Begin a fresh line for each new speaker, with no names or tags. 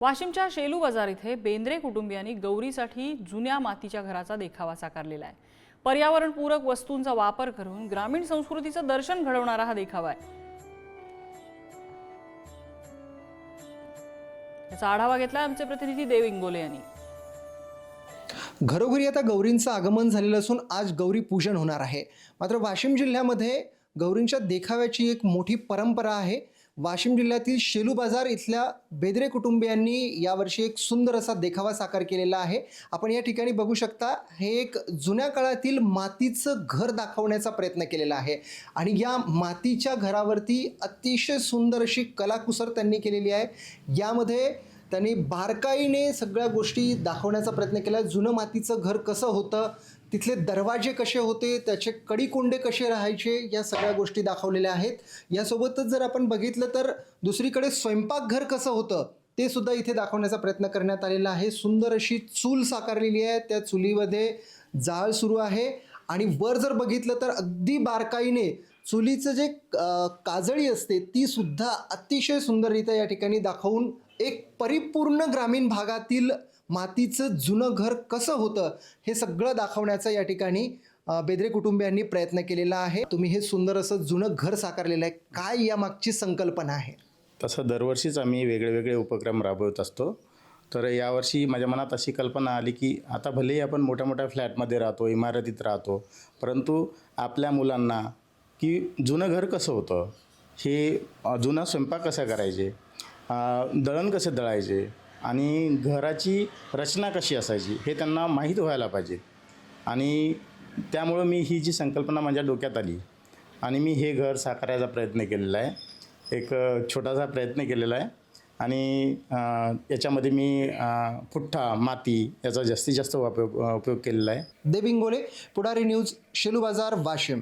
वाशिमच्या शेलू बाजार इथे बेंद्रे कुटुंबियांनी गौरीसाठी जुन्या मातीच्या घराचा देखावा साकारलेला आहे. पर्यावरणपूरक वस्तूंचा वापर करून ग्रामीण संस्कृतीचं दर्शन घडवणारा हा देखावा आहे. याचा आढावा घेतला आमचे प्रतिनिधी देव इंगोले यांनी.
घरोघरी आता गौरींचं आगमन झालेलं असून आज गौरी पूजन होणार आहे. मात्र वाशिम जिल्ह्यामध्ये गौरींच्या देखाव्याची एक मोठी परंपरा आहे. वाशिम जिल्ह्यातील शेलू बाजार इथल्या बेदरे कुटुंबियांनी यावर्षी एक सुंदर असा देखावा साकार केलेला आहे. आपण या ठिकाणी बघू शकता हे एक जुन्या काळातील मातीचं घर दाखवण्याचा प्रयत्न केलेला आहे. आणि या मातीच्या घरावरती अतिशय सुंदर अशी कलाकुसर त्यांनी केलेली आहे. यामध्ये त्यांनी बारकाईने सगळ्या गोष्टी दाखवण्याचा प्रयत्न केला. जुनं मातीचं घर कसं होतं तिथले दरवाजे कसे होते त्याचे कडीकोंडे कसे राहायचे या सगळ्या गोष्टी दाखवलेल्या आहेत. यासोबतच जर आपण बघितलं तर दुसरीकडे स्वयंपाकघर कसं होतं ते सुद्धा इथे दाखवण्याचा प्रयत्न करण्यात आलेला आहे. सुंदर अशी चूल साकारलेली आहे. त्या चुलीमध्ये जाळ सुरू आहे. आणि वर जर बघितलं तर अगदी बारकाईने चुलीचं जे काजळी असते ती सुद्धा अतिशय सुंदररित्या या ठिकाणी दाखवून एक परिपूर्ण ग्रामीण भागातील मातीचं जुनं घर कसं होतं हे सगळं दाखवण्याचा या ठिकाणी बेदरे कुटुंबियांनी प्रयत्न केलेला आहे. तुम्ही हे सुंदर असं जुनं घर साकारलेलं आहे. काय या मागची संकल्पना आहे?
तसं दरवर्षीच आम्ही वेगळेवेगळे उपक्रम राबवत असतो. तर यावर्षी माझ्या मनात अशी कल्पना आली की आता भलेही आपण मोठ्या मोठ्या फ्लॅटमध्ये राहतो इमारतीत राहतो परंतु आपल्या मुलांना की जुनं घर कसं होतं? हे जुना स्वयंपाक कसा करायचे? दळण कसे दळायचे आणि घराची रचना कशी असायची हे त्यांना माहीत व्हायला पाहिजे. आणि त्यामुळं मी ही जी संकल्पना माझ्या डोक्यात आली आणि मी हे घर साकारायचा प्रयत्न केलेला आहे. एक छोटासा प्रयत्न केलेला आहे. आणि याच्यामध्ये मी पुठ्ठा माती याचा जास्तीत जास्त वापर उपयोग केलेला आहे.
देविंगोले पुढारी न्यूज शेलू बाजार वाशिम.